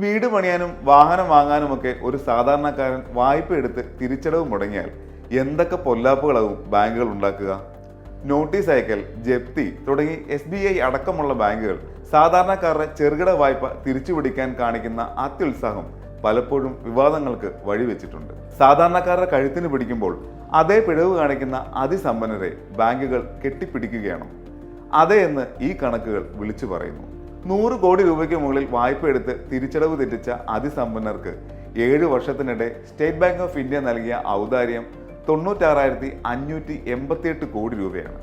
വീട് പണിയാനും വാഹനം വാങ്ങാനുമൊക്കെ ഒരു സാധാരണക്കാരൻ വായ്പ എടുത്ത് തിരിച്ചടവ് മുടങ്ങിയാൽ എന്തൊക്കെ പൊല്ലാപ്പുകളാവും ബാങ്കുകൾ ഉണ്ടാക്കുക? നോട്ടീസ് അയക്കൽ ജപ്തി തുടങ്ങി എസ് ബി ഐ അടക്കമുള്ള ബാങ്കുകൾ സാധാരണക്കാരുടെ ചെറുകിട വായ്പ തിരിച്ചുപിടിക്കാൻ കാണിക്കുന്ന അത്യുത്സാഹം പലപ്പോഴും വിവാദങ്ങൾക്ക് വഴിവെച്ചിട്ടുണ്ട് സാധാരണക്കാരുടെ കഴുത്തിന് പിടിക്കുമ്പോൾ അതേ പിഴവ് കാണിക്കുന്ന അതിസമ്പന്നരെ ബാങ്കുകൾ കെട്ടിപ്പിടിക്കുകയാണ്. അതേ എന്ന് ഈ കണക്കുകൾ വിളിച്ചു പറയുന്നു. നൂറ് കോടി രൂപയ്ക്ക് മുകളിൽ വായ്പ എടുത്ത് തിരിച്ചടവ് തെറ്റിച്ച അതിസമ്പന്നർക്ക് ഏഴ് വർഷത്തിനിടെ സ്റ്റേറ്റ് ബാങ്ക് ഓഫ് ഇന്ത്യ നൽകിയ ഔദാര്യം തൊണ്ണൂറ്റാറായിരത്തി അഞ്ഞൂറ്റി എൺപത്തിയെട്ട് കോടി രൂപയാണ്.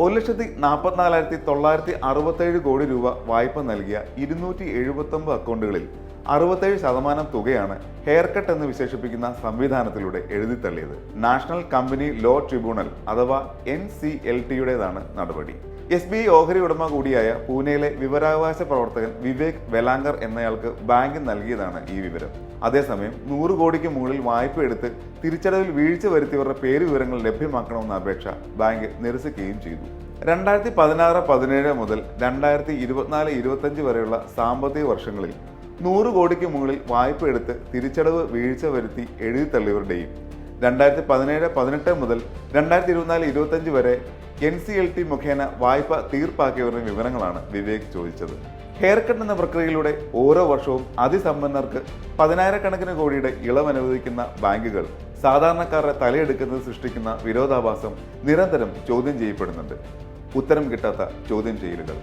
ഒരു ലക്ഷത്തി നാൽപ്പത്തിനാലായിരത്തി തൊള്ളായിരത്തി അറുപത്തേഴ് കോടി രൂപ വായ്പ നൽകിയ ഇരുന്നൂറ്റി എഴുപത്തൊമ്പത് അക്കൗണ്ടുകളിൽ അറുപത്തേഴ് ശതമാനം തുകയാണ് ഹെയർ കട്ട് എന്ന് വിശേഷിപ്പിക്കുന്ന സംവിധാനത്തിലൂടെ എഴുതിത്തള്ളിയത് നാഷണൽ കമ്പനി ലോ ട്രിബ്യൂണൽ അഥവാ എൻ സി എൽ ടിയുടേതാണ് നടപടി. എസ് ബി ഐ ഓഹരി ഉടമ കൂടിയായ പൂനെയിലെ വിവരാവകാശ പ്രവർത്തകൻ വിവേക് വെലാങ്കർ എന്നയാൾക്ക് ബാങ്ക് നൽകിയതാണ് ഈ വിവരം. അതേസമയം നൂറ് കോടിക്ക് മുകളിൽ വായ്പ എടുത്ത് തിരിച്ചടവിൽ വീഴ്ച വരുത്തിയവരുടെ പേര് വിവരങ്ങൾ ലഭ്യമാക്കണമെന്ന അപേക്ഷ ബാങ്ക് നിരസിക്കുകയും ചെയ്തു. രണ്ടായിരത്തി പതിനാറ് പതിനേഴ് മുതൽ രണ്ടായിരത്തി ഇരുപത്തിനാല് ഇരുപത്തഞ്ച് വരെയുള്ള സാമ്പത്തിക വർഷങ്ങളിൽ നൂറ് കോടിക്ക് മുകളിൽ വായ്പ എടുത്ത് തിരിച്ചടവ് വീഴ്ച വരുത്തി എഴുതി തള്ളിയവരുടെയും രണ്ടായിരത്തി പതിനേഴ് പതിനെട്ട് മുതൽ രണ്ടായിരത്തി ഇരുപത്തിനാല് ഇരുപത്തഞ്ച് വരെ എൻ സി എൽ ടി മുഖേന വായ്പ തീർപ്പാക്കിയവരുടെ വിവരങ്ങളാണ് വിവേക് ചോദിച്ചത്. ഹെയർ കട്ട് എന്ന പ്രക്രിയയിലൂടെ ഓരോ വർഷവും അതിസമ്പന്നർക്ക് പതിനായിരക്കണക്കിന് കോടിയുടെ ഇളവ് അനുവദിക്കുന്ന ബാങ്കുകൾ സാധാരണക്കാരുടെ തലയെടുക്കുന്നത് സൃഷ്ടിക്കുന്ന വിരോധാഭാസം നിരന്തരം ചോദ്യം ചെയ്യപ്പെടുന്നുണ്ട്. ഉത്തരം കിട്ടാത്ത ചോദ്യം ചെയ്യലുകൾ.